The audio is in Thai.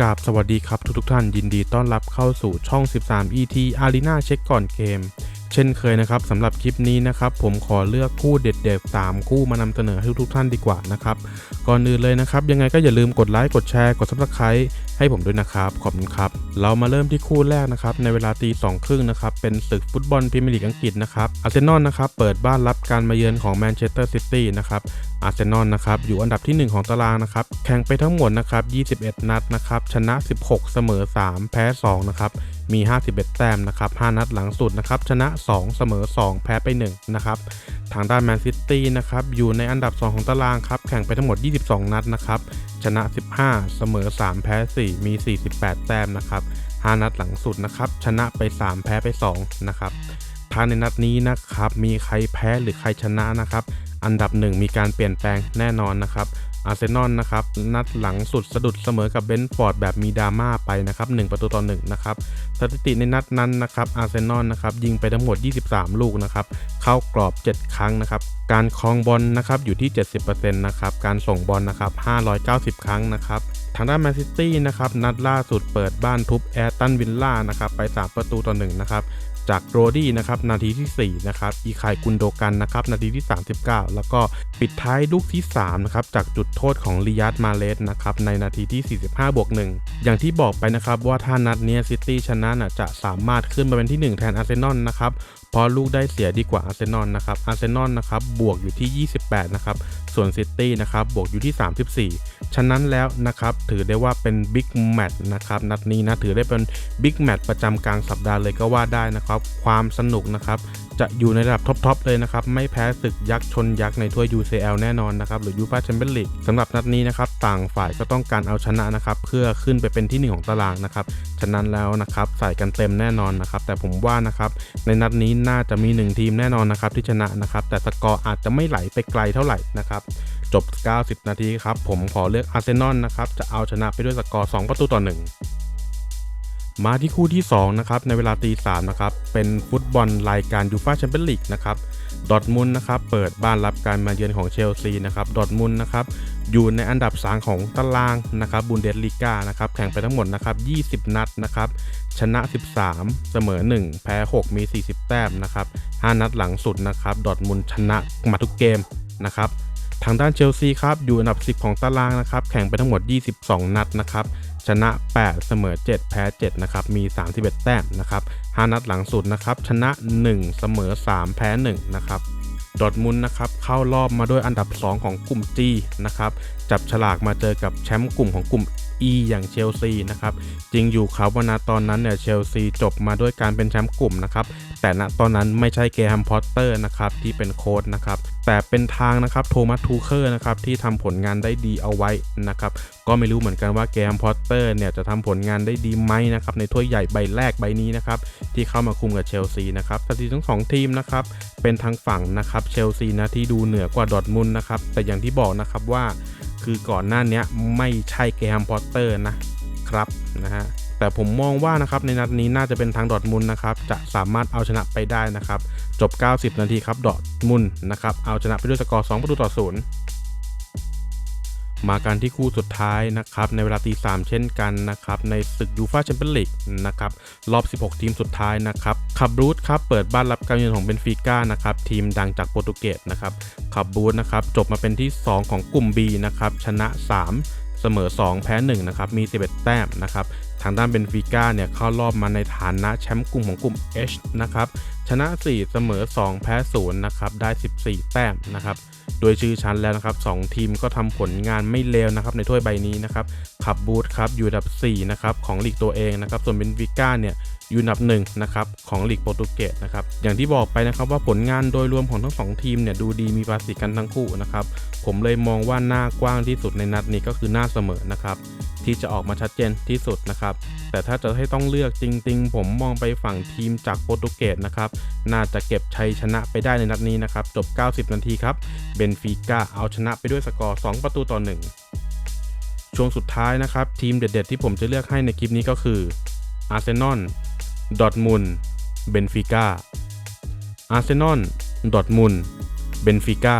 กราบสวัสดีครับทุกทท่านยินดีต้อนรับเข้าสู่ช่อง 13 ET Arena เช็คก่อนเกม เช่นเคยนะครับสำหรับคลิปนี้นะครับผมขอเลือกคู่เด็ดๆ 3 คู่มานำเสนอให้ทุกท่านดีกว่านะครับ ก่อนอื่นเลยนะครับ ยังไงก็อย่าลืมกดไลค์กดแชร์กด Subscribe ให้ผมด้วยนะครับขอบคุณครับ เรามาเริ่มที่คู่แรกนะครับในเวลาตีสองครึ่งนะครับเป็นศึกฟุตบอลพรีเมียร์ลีกอังกฤษนะครับอาร์เซนอลนะครับเปิดบ้านรับการมาเยือนของแมนเชสเตอร์ซิตี้นะครับอาร์เซนอลนะครับอยู่อันดับที่ 1 ของตารางนะครับแข่งไปทั้งหมดนะครับ 21 นัดนะครับชนะ 16 เสมอ 3 แพ้ 2 นะครับมี 51 แต้มนะครับ5นัดหลังสุดนะครับชนะ 2 เสมอ 2 แพ้ไป 1 นะครับทางด้านแมนซิตี้นะครับอยู่ในอันดับ 2 ของตารางครับแข่งไปทั้งหมด 22 นัดนะครับ ชนะ 15 เสมอ 3 แพ้ 4 มี 48 แต้มนะครับ5นัดหลังสุดนะครับชนะไป 3 แพ้ไป 2 นะครับถ้าในนัดนี้นะครับมีใครแพ้หรือใครชนะนะครับ อันดับหนึ่งมีการเปลี่ยนแปลงแน่นอนนะครับ อาร์เซนอลนะครับนัดหลังสุดสะดุดเสมอกับเบนฟอร์ดแบบมีดราม่าไปนะครับ1ประตูต่อ1นะครับสถิติในนัดนั้นนะครับอาร์เซนอลนะครับยิงไปทั้งหมด 23 ลูกนะครับเข้ากรอบ 7 ครั้งนะครับการครองบอลนะครับอยู่ที่ 70%นะครับการส่งบอลนะครับ590 ครั้งนะครับทางด้านแมนซิตี้นะครับนัดล่าสุดเปิดบ้านทุบแอตตันวิลล่านะครับไป 3 ประตูต่อ1นะครับ จากโรดี้นะครับนาทีที่ 4 นะครับ อีคายกุนโดกันนะครับนาทีที่ 39 แล้วก็ปิดท้ายลูกที่3นะครับจากจุดโทษของลิยัตมาเลสนะครับในนาทีที่ 45บวก1อย่างที่บอกไปนะครับว่าถ้านัดนี้ซิตี้ชนะนะจะสามารถขึ้นมาเป็นที่ 1 แทนอาร์เซนอลนะครับเพราะลูกได้เสียดีกว่าอาร์เซนอลนะครับอาร์เซนอลนะครับบวกอยู่ที่ 28 นะครับส่วนซิตี้นะครับบวกอยู่ที่ 34 ฉะนั้นแล้วนะครับถือได้ว่าเป็นบิ๊กแมตช์นะครับนัดนี้นะถือได้เป็นบิ๊กแมตช์ประจำกลางสัปดาห์เลยก็ว่าได้นะครับ ความสนุกนะครับ จะอยู่ในระดับท็อปๆเลยนะครับ ไม่แพ้ศึกยักษ์ชนยักษ์ในถ้วย UCL แน่นอนนะครับ หรือยูฟ่าแชมเปี้ยนลีกสำหรับนัดนี้นะครับ ต่างฝ่ายก็ต้องการเอาชนะนะครับ เพื่อขึ้นไปเป็นที่ 1 ของตารางนะครับ ฉะนั้นแล้วนะครับ ใส่กันเต็มแน่นอนนะครับ แต่ผมว่านะครับ ในนัดนี้น่าจะมี 1 ทีมแน่นอนนะครับที่ชนะนะครับ แต่สกอร์อาจจะไม่ไหลไปไกลเท่าไหร่นะครับจบ 90 นาทีครับ ผมขอเลือกอาร์เซนอลนะครับ จะเอาชนะไปด้วยสกอร์ 2 ประตูต่อ 1 มาที่คู่ที่ 2 นะครับ ในเวลาตีสามนะครับ เป็นฟุตบอลรายการยูฟ่าแชมเปี้ยนลีกนะครับ ดอทมุนนะครับ เปิดบ้านรับการมาเยือนของเชลซีนะครับ ดอทมุนนะครับ อยู่ในอันดับ 3 ของตารางนะครับ บุนเดสลีกานะครับ แข่งไปทั้งหมดนะครับ 20 นัดนะครับ ชนะ 13 เสมอ 1 แพ้ 6 มี 40 แต้มนะครับ 5 นัดหลังสุดนะครับ ดอทมุนชนะมาทุกเกมนะครับ ทางด้านเชลซีครับ อยู่อันดับ 10 ของตารางนะครับ แข่งไปทั้งหมด 22 นัดนะครับ ชนะ 8 เสมอ 7 แพ้ 7 นะครับ มี 31 แต้มนะครับ5นัดหลังสุดนะครับ ชนะ 1 เสมอ 3 แพ้ 1 นะครับดอทมุนนะครับเข้ารอบมาด้วยอันดับ 2 ของกลุ่ม G นะครับจับฉลากมาเจอกับแชมป์กลุ่มของกลุ่ม E อย่างเชลซีนะครับจริงอยู่ครับว่าณตอนนั้นเนี่ยเชลซีจบมาด้วยการเป็นแชมป์กลุ่มนะครับแต่ณตอนนั้นไม่ใช่เกรแฮมพอตเตอร์นะครับที่เป็นโค้ชนะครับ แต่เป็นทางนะครับโทมัสทูเคอร์นะครับที่ทำผลงานได้ดีเอาไว้นะครับก็ไม่รู้เหมือนกันว่าเกมพอตเตอร์เนี่ยจะทำผลงานได้ดีไหมนะครับในถ้วยใหญ่ใบแรกใบนี้นะครับที่เข้ามาคุมกับเชลซีนะครับสถิติทั้งสองทีมนะครับเป็นทางฝั่งนะครับเชลซีนะที่ดูเหนือกว่าดอทมุนนะครับแต่อย่างที่บอกนะครับว่าคือก่อนหน้านี้ไม่ใช่เกมพอตเตอร์นะครับนะฮะ แต่ผมมองว่านะครับในนัดนี้น่าจะเป็นทางดอทมุนนะครับจะสามารถเอาชนะไปได้นะครับจบ 90 นาทีครับดอทมุนนะครับเอาชนะไปด้วยสกอร์ 2 ประตูต่อศูนย์มากันที่คู่สุดท้ายนะครับในเวลาตีสามเช่นกันนะครับในศึกยูฟ่าแชมเปี้ยนลีกนะครับรอบ 16 ทีมสุดท้ายนะครับคาบรูทครับเปิดบ้านรับการเยือนของเบนฟิก้านะครับทีมดังจากโปรตุเกสนะครับคาบรูทนะครับจบมาเป็นที่ 2 ของกลุ่ม B นะครับชนะ 3 เสมอ 2 แพ้1นะครับมี 11 แต้มนะครับ ทางด้านเบนฟิก้าเนี่ยเข้ารอบมาในฐานะแชมป์กลุ่มของกลุ่ม H นะครับชนะ 4 เสมอ 2 แพ้ 0 นะครับได้ 14 แต้มนะครับโดยชื่อชั้นแล้วนะครับ2ทีมก็ทำผลงานไม่เลวนะครับในถ้วยใบนี้นะครับขับบูธครับอยู่อันดับ 4 นะครับของลีกตัวเองนะครับส่วนเบนฟิก้าเนี่ย อยู่อันดับหนึ่งนะครับของลีกโปรตุเกสนะครับอย่างที่บอกไปนะครับว่าผลงานโดยรวมของทั้งสองทีมเนี่ยดูดีมีภาษีกันทั้งคู่นะครับผมเลยมองว่าหน้ากว้างที่สุดในนัดนี้ก็คือหน้าเสมอนะครับที่จะออกมาชัดเจนที่สุดนะครับแต่ถ้าจะให้ต้องเลือกจริง ๆ ผมมองไปฝั่งทีมจากโปรตุเกสนะครับน่าจะเก็บชัยชนะไปได้ในนัดนี้นะครับจบ 90 นาทีครับเบนฟิก้าเอาชนะไปด้วยสกอร์ 2 ประตูต่อ 1 ช่วงสุดท้ายนะครับทีมเด็ด ๆ ที่ผมจะเลือกให้ในคลิปนี้ก็คืออาร์เซนอล ดอทมุนเบนฟิก้าอาร์เซนอลดอทมุนเบนฟิก้า